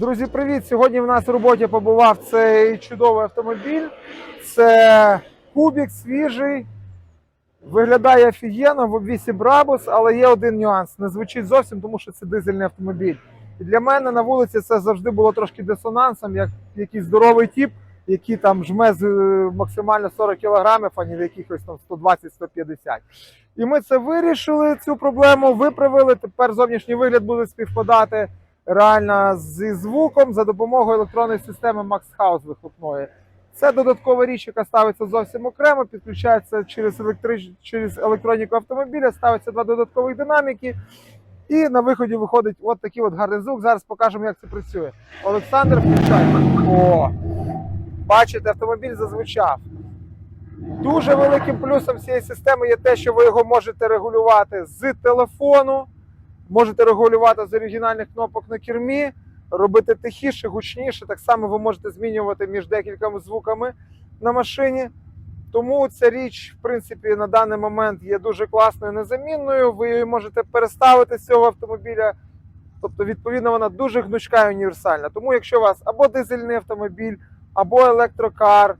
Друзі, привіт! Сьогодні в нас в роботі побував цей чудовий автомобіль. Це кубік свіжий. Виглядає офігенно в обвісі Брабус, але є один нюанс. Не звучить зовсім, тому що це дизельний автомобіль. І для мене на вулиці це завжди було трошки дисонансом, як якийсь здоровий тіп, який там жме з е, максимально 40 кілограмів, а не в якихось там 120-150. І ми це вирішили, цю проблему виправили. Тепер зовнішній вигляд буде співпадати реально зі звуком за допомогою електронної системи Max House вихлопної. Це додаткова річ, яка ставиться зовсім окремо, підключається через, електрич... через електроніку автомобіля, ставиться два додаткових динаміки. І на виході виходить от такий от гарний звук. Зараз покажемо, як це працює. Олександр, включай. О! Бачите, автомобіль зазвучав. Дуже великим плюсом цієї системи є те, що ви його можете регулювати з телефону, можете регулювати з оригінальних кнопок на кермі, робити тихіше, гучніше. Так само ви можете змінювати між декількома звуками на машині. Тому ця річ, в принципі, на даний момент є дуже класною, незамінною. Ви її можете переставити з цього автомобіля. Тобто, відповідно, вона дуже гнучка і універсальна. Тому, якщо у вас або дизельний автомобіль, або електрокар,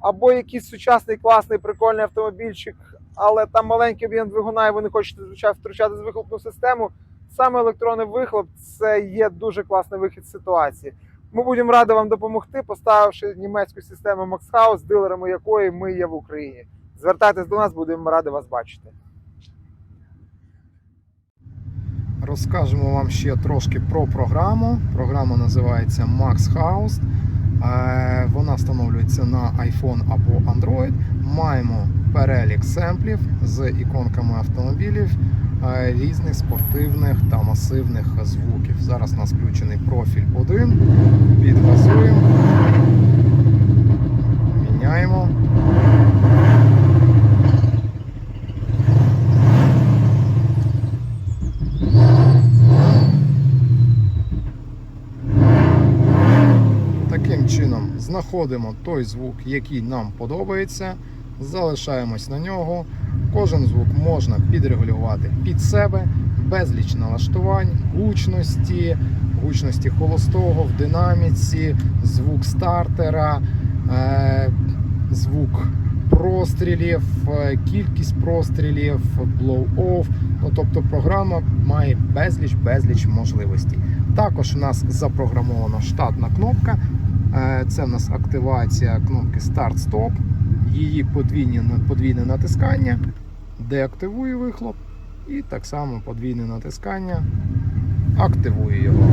або якийсь сучасний класний прикольний автомобільчик, але там маленький об'єм двигуна, і ви не хочете втручати з вихлопну систему. Саме електронний вихлоп це є дуже класний вихід з ситуації. Ми будемо раді вам допомогти, поставивши німецьку систему MaxHouse, дилерами якої ми є в Україні. Звертайтесь до нас, будемо раді вас бачити. Розкажемо вам ще трошки про програму. Програма називається Max House. Е, Вона встановлюється на iPhone або Android. Маємо перелік семплів з іконками автомобілів різних спортивних та масивних звуків. Зараз у нас включений профіль 1. Підгазуємо. Міняємо. Таким чином знаходимо той звук, який нам подобається, залишаємось на нього. Кожен звук можна підрегулювати під себе, безліч налаштувань, гучності, гучності холостого в динаміці, звук стартера, е, звук прострілів, е, кількість прострілів, blow-off. Ну, тобто програма має безліч безліч можливостей. Також у нас запрограмована штатна кнопка. Е, Це в нас активація кнопки Start-Stop. Її подвійне, подвійне натискання деактивує вихлоп. І так само подвійне натискання активує його.